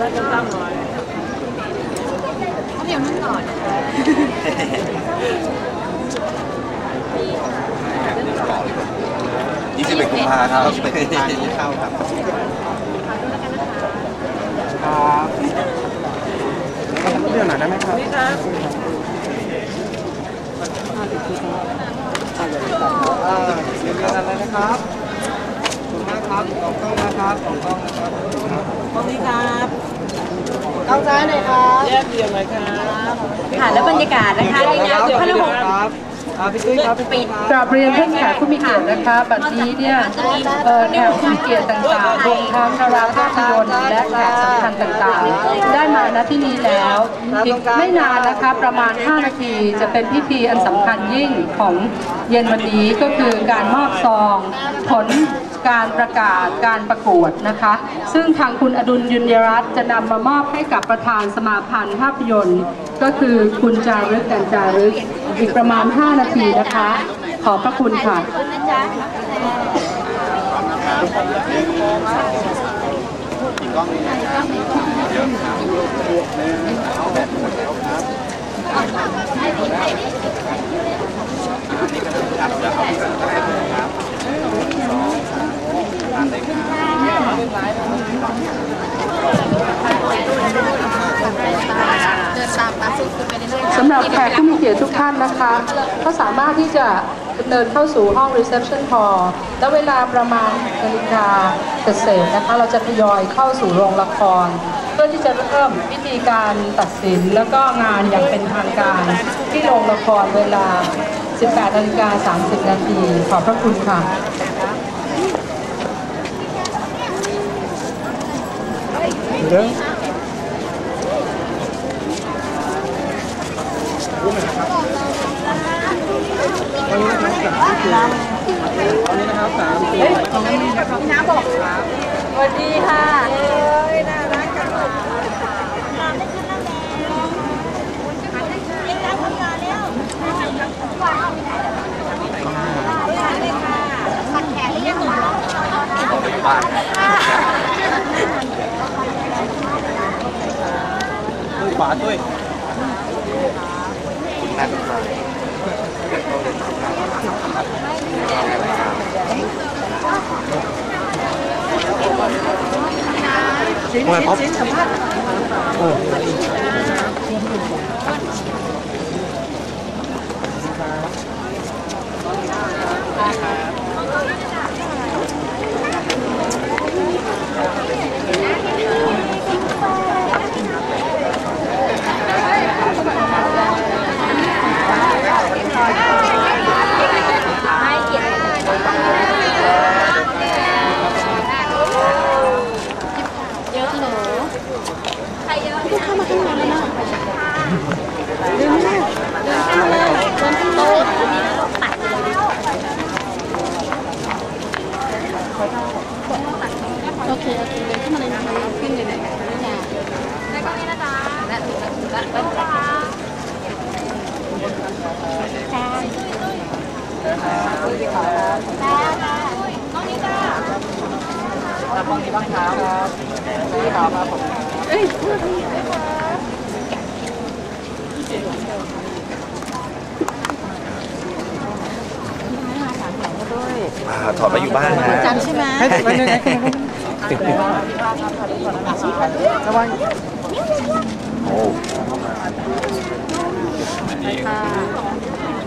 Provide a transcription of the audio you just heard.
ได้ตั้งหน่อยเขาเดี๋ยวนั่งก่อนยี่จะเป็นคุณพาครับเป็นกุมภานี่เข้าครับครับเดี๋ยวหน่อยได้ไหมครับนี่ครับเรียนกันแล้วนะครับขอบคุณมากครับขอบคุณนะครับขอบคุณนะครับ ตรงนี้ครับก้าวซ้ายหน่อยครับแยกเรียงเลยครับค่ะแล้วบรรยากาศนะคะในงานพระนครครับอ่าพี่ตุ้ยครับพี่ตุ้ยครับกราบเรียนท่านแขกผู้มีเกียรตินะคะบัดนี้เนี่ยเอ่อแขกผู้มีเกียรติต่างๆรวมทั้งดาราภาพยนตร์และแขกสำคัญต่างๆ ได้มาณที่นี้แล้วอีกไม่นานนะคะประมาณ 5 นาทีจะเป็นพิธีอันสำคัญยิ่งของเย็นวันนี้ก็คือการมอบซองผล การประกาศการประกวดนะคะ ซึ่งทางคุณอดุลยุนยรัตน์จะนำมามอบให้กับประธานสมาพันธ์ภาพยนตร์ ก็คือคุณจารึกกันจารึกอีกประมาณ 5 นาทีนะคะ ขอบพระคุณค่ะเดินตามปา สำหรับแขกผู้มีเกียรติทุกท่านนะคะ ก็สามารถที่จะเดินเข้าสู่ห้อง reception hall และเวลาประมาณนาฬิกาเศษนะคะ เราจะทยอยเข้าสู่โรงละคร เพื่อที่จะเริ่มพิธีการตัดสิน แล้วก็งานอย่างเป็นทางการที่โรงละครเวลา 18นาฬิกา30 นาที ขอบพระคุณค่ะเรื่อ วันนี้นะครับสามสิบวันนี้นะครับสามสิบสวัสดีค่ะตุ้ยขวาตุ้ย นั่นมา มวย ป๊อปตรงนี้บ้างครับตุ้ยขาวมาผมอ่าถอดไปอยู่บ้านนะ จันใช่ไหมให้ติดไว้หนึ่งติดติดระวังโอ้เ